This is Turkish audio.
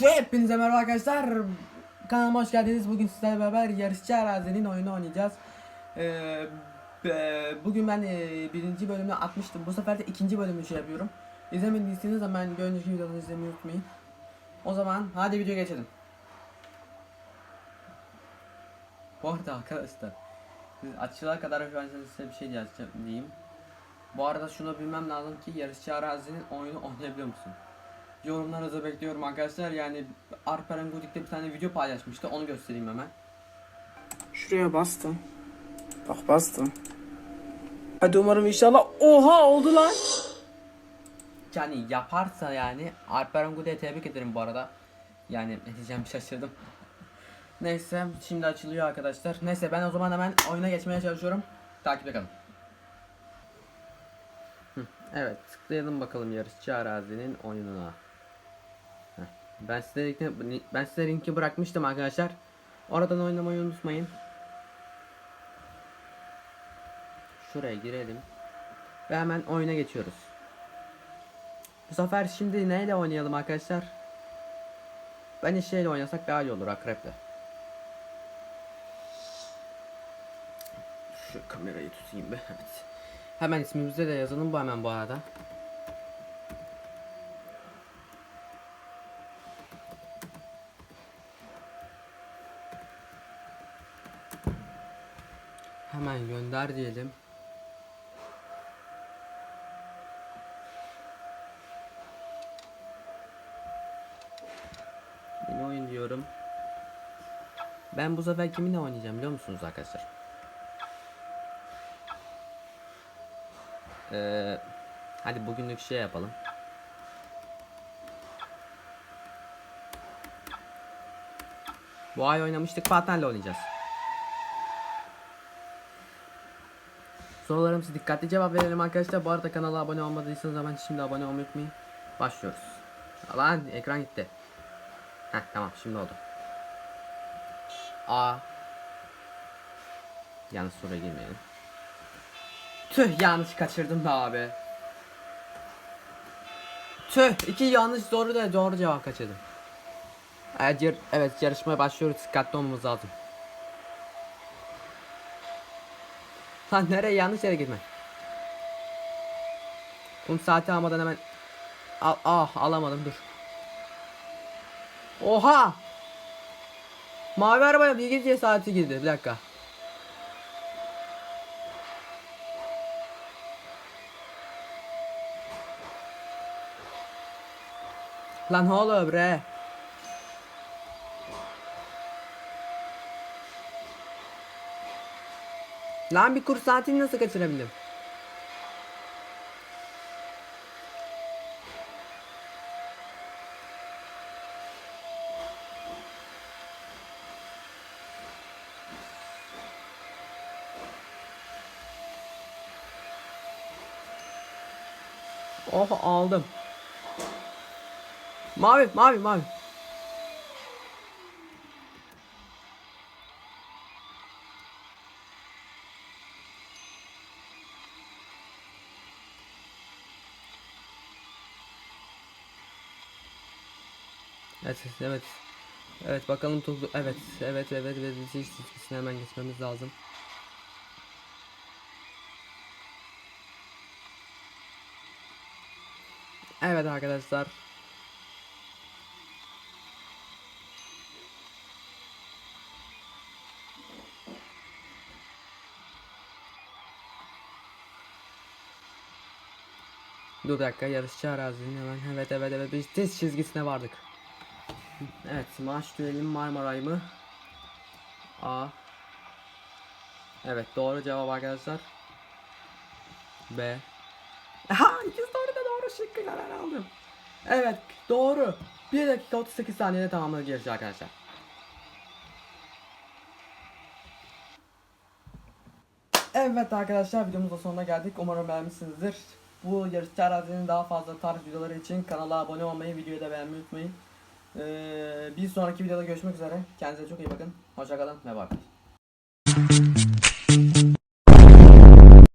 Hepinize merhaba arkadaşlar. Kanalıma hoş geldiniz. Bugün sizlerle beraber yarışçı arazinin oyunu oynayacağız. Ee, bugün ben e, birinci bölümü atmıştım. Bu sefer de ikinci bölümü şey yapıyorum. İzlemediyseniz hemen önceki videoları izlemeyi unutmayın. O zaman hadi video geçelim. Bu arada arkadaşlar açılar kadar şu an size bir şey diyeceğim. Bu arada şunu bilmem lazım ki yarışçı arazinin oyunu oynayabiliyor musun? Yorumlarınızı bekliyorum arkadaşlar. Yani Alperen Godik'te bir tane video paylaşmıştı. Onu göstereyim hemen. Şuraya bastım. Bak bastım. Hadi umarım inşallah. Oha oldu lan. Yani yaparsa yani Alperen Godik'e tebrik ederim bu arada. Yani ne diyeceğim şaşırdım. Neyse şimdi açılıyor arkadaşlar. Neyse ben o zaman hemen oyuna geçmeye çalışıyorum. Takipte kalın. Evet tıklayalım bakalım yarışçı arazinin oyununa. Ben size ben size linki bırakmıştım arkadaşlar. Oradan oynamayı unutmayın. Şuraya girelim. Ve hemen oyuna geçiyoruz. Bu sefer şimdi neyle oynayalım arkadaşlar? Bence şeyle oynasak daha iyi olur akreple. Şu kamerayı tutayım be. Evet. Hemen ismimizi de yazalım bu hemen bu arada. Hemen gönder diyelim. Yeni oyun diyorum. Ben bu sefer kiminle oynayacağım biliyor musunuz arkadaşlar? Ee, hadi bugünlük şey yapalım. Bu ay oynamıştık Fatih'le oynayacağız. Sorularımızı dikkatli cevap verelim arkadaşlar. Bu arada kanala abone olmadıysanız hemen şimdi abone olmayı unutmayın. Başlıyoruz. Lan ekran gitti. Heh tamam şimdi oldu. A. Yanlış soruya girmeyelim. Tüh yanlış kaçırdım be abi. Tüh iki yanlış doğru da doğru cevap kaçırdım. Evet, yar- evet yarışmaya başlıyoruz dikkatli olmamız lazım. Lan nereye yanlış yere gitme. Kum saati almadan hemen al ah alamadım dur. Oha! Mavi arabaya bilgi saati girdi. Bir dakika. Lan oğlum bre. Lan bir kurs saatini nasıl kaçırabildim? Oh aldım. Mavi mavi mavi. Evet evet. Evet bakalım tuzlu. Evet evet evet evet bitiş çizgisine hemen geçmemiz lazım. Evet arkadaşlar. Dur dakika yarışçı arazinin hemen evet evet evet biz diz çizgisine vardık. Evet maç düelim Marmaray mı? A. Evet doğru cevap arkadaşlar. B. Ha ikisi doğru da doğru şıkkı karar aldım. Evet doğru. 1 dakika 38 saniyede tamamladık yarışı arkadaşlar. Evet arkadaşlar videomuzun sonuna geldik. Umarım beğenmişsinizdir. Bu yarışçı arazinin daha fazla tarz videoları için kanala abone olmayı, videoyu da beğenmeyi unutmayın. Ee, bir sonraki videoda görüşmek üzere. Kendinize çok iyi bakın. Hoşçakalın ve bay bay.